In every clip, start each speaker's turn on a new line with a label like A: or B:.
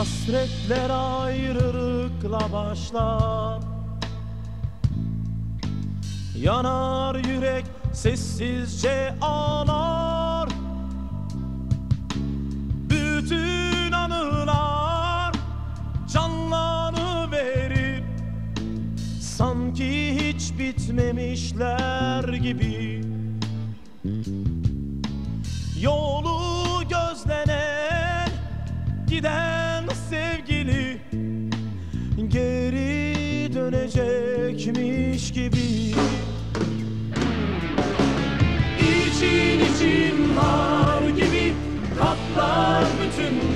A: Hasretler ayrılıkla başlar. Yanar yürek sessizce ağlar. Bütün anılar canlanıverir Sanki hiç bitmemişler gibi dönecekmiş gibi. İçin için har gibi katlar bütün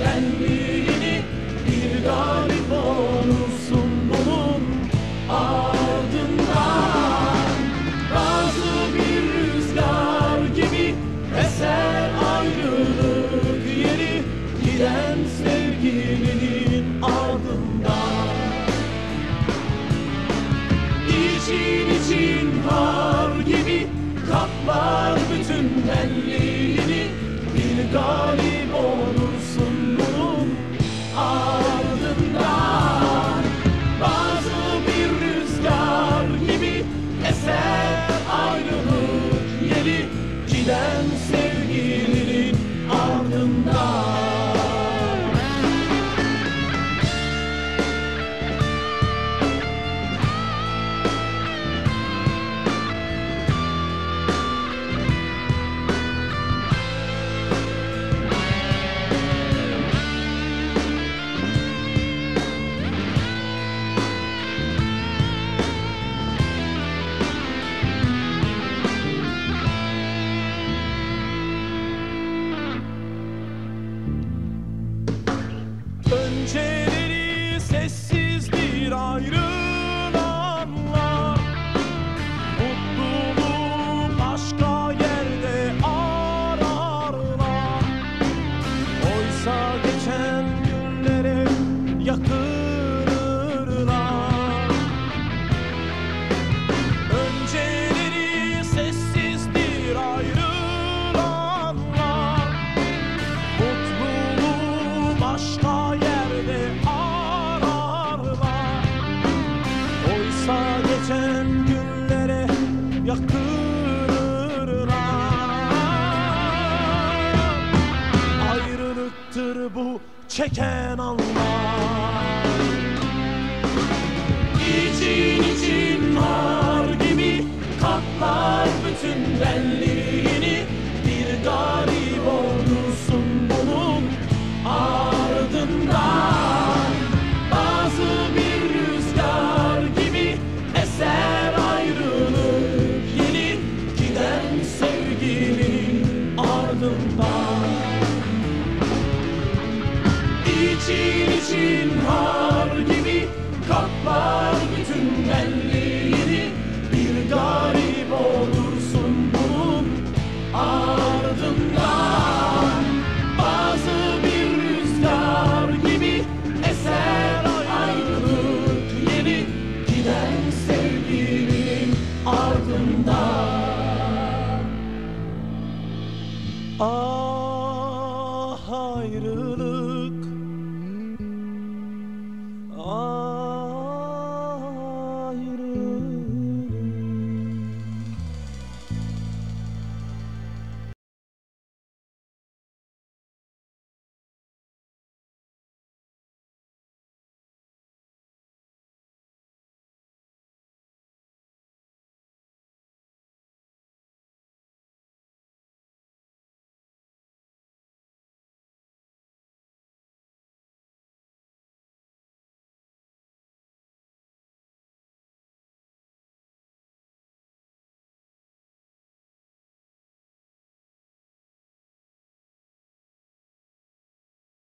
A: yakınırlar Ayrılıktır bu çeken anlar İçin için har gibi kaplar bütün benliğini Bir garip olursun bunun ardından. Bazı bir rüzgar gibi eser ayrılık yeni Giden sevgilinin ardından. Ah ayrılık